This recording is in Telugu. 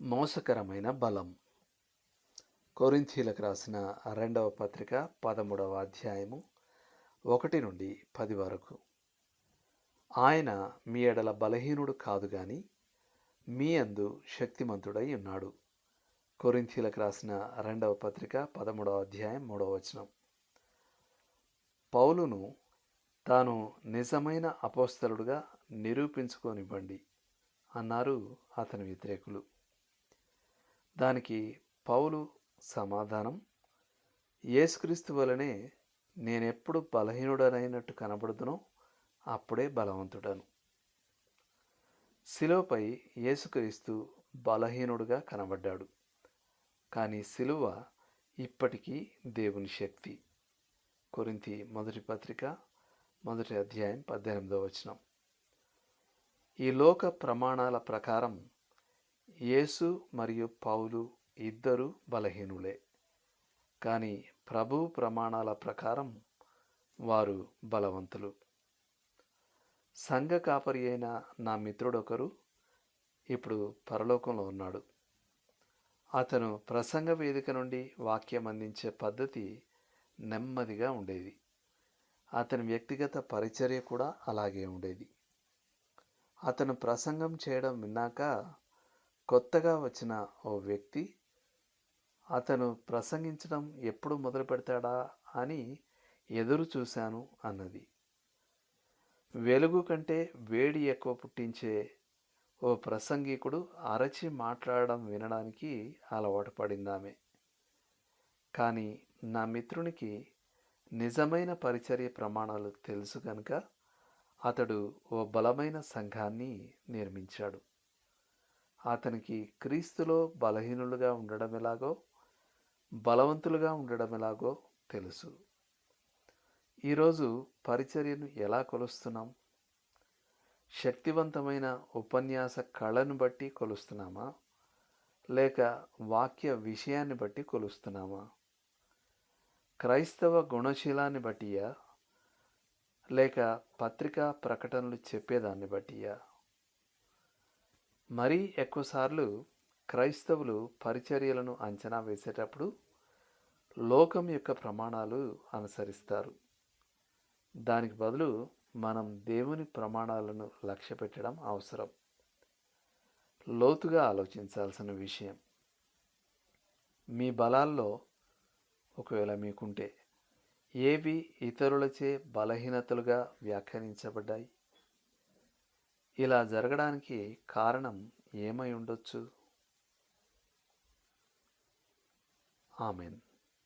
మోసకరమైన బలం. కొరింథీలకు రాసిన రెండవ పత్రిక పదమూడవ అధ్యాయము ఒకటి నుండి పది వరకు. ఆయన మీ ఎడల బలహీనుడు కాదు గాని మీ అందు శక్తిమంతుడై ఉన్నాడు. కొరింథీలకు రాసిన రెండవ పత్రిక పదమూడవ అధ్యాయం మూడవ వచనం. పౌలును తాను నిజమైన అపోస్తలుడుగా నిరూపించుకోనివ్వండి అన్నారు అతని వ్యతిరేకులు. దానికి పౌలు సమాధానం యేసుక్రీస్తు వలనే నేనెప్పుడు బలహీనుడనైనట్టు కనబడుతునో అప్పుడే బలవంతుడను. శిలువపై యేసుక్రీస్తు బలహీనుడుగా కనబడ్డాడు. కానీ శిలువ ఇప్పటికీ దేవుని శక్తి. కొరింతి మొదటి పత్రిక మొదటి అధ్యాయం పద్దెనిమిదవ వచనం. ఈ లోక ప్రమాణాల ప్రకారం యేసు మరియు పౌలు ఇద్దరు బలహీనులే. కానీ ప్రభు ప్రమాణాల ప్రకారం వారు బలవంతులు. సంఘ కాపరి అయిన నా మిత్రుడొకరు ఇప్పుడు పరలోకంలో ఉన్నాడు. అతను ప్రసంగ వేదిక నుండి వాక్యం అందించే పద్ధతి నెమ్మదిగా ఉండేది. అతని వ్యక్తిగత పరిచర్య కూడా అలాగే ఉండేది. అతను ప్రసంగం చేయడం విన్నాక కొత్తగా వచ్చిన ఓ వ్యక్తి అతను ప్రసంగించడం ఎప్పుడు మొదలు పెడతాడా అని ఎదురు చూశాను అన్నది. వెలుగు కంటే వేడి ఎక్కువ పుట్టించే ఓ ప్రసంగికుడు అరచి మాట్లాడడం వినడానికి అలవాటు పడిందామె. కానీ నా మిత్రునికి నిజమైన పరిచర్య ప్రమాణాలు తెలుసు కనుక అతడు ఓ బలమైన సంఘాన్ని నిర్మించాడు. అతనికి క్రీస్తులో బలహీనులుగా ఉండడం ఎలాగో బలవంతులుగా ఉండడం ఎలాగో తెలుసు. ఈరోజు పరిచర్యను ఎలా కొలుస్తున్నాం? శక్తివంతమైన ఉపన్యాస కళను బట్టి కొలుస్తున్నామా? లేక వాక్య విషయాన్ని బట్టి కొలుస్తున్నామా? క్రైస్తవ గుణశీలాన్ని బట్టియా? లేక పత్రికా ప్రకటనలు చెప్పేదాన్ని బట్టియా? మరీ ఎక్కువసార్లు క్రైస్తవులు పరిచర్యలను అంచనా వేసేటప్పుడు లోకం యొక్క ప్రమాణాలు అనుసరిస్తారు. దానికి బదులు మనం దేవుని ప్రమాణాలను లక్ష్య పెట్టడం అవసరం. లోతుగా ఆలోచించాల్సిన విషయం. మీ బలాల్లో ఒకవేళ మీకుంటే ఏవి ఇతరులచే బలహీనతలుగా వ్యాఖ్యానించబడ్డాయి? ఇలా జరగడానికి కారణం ఏమై ఉండొచ్చు? ఆమెన్.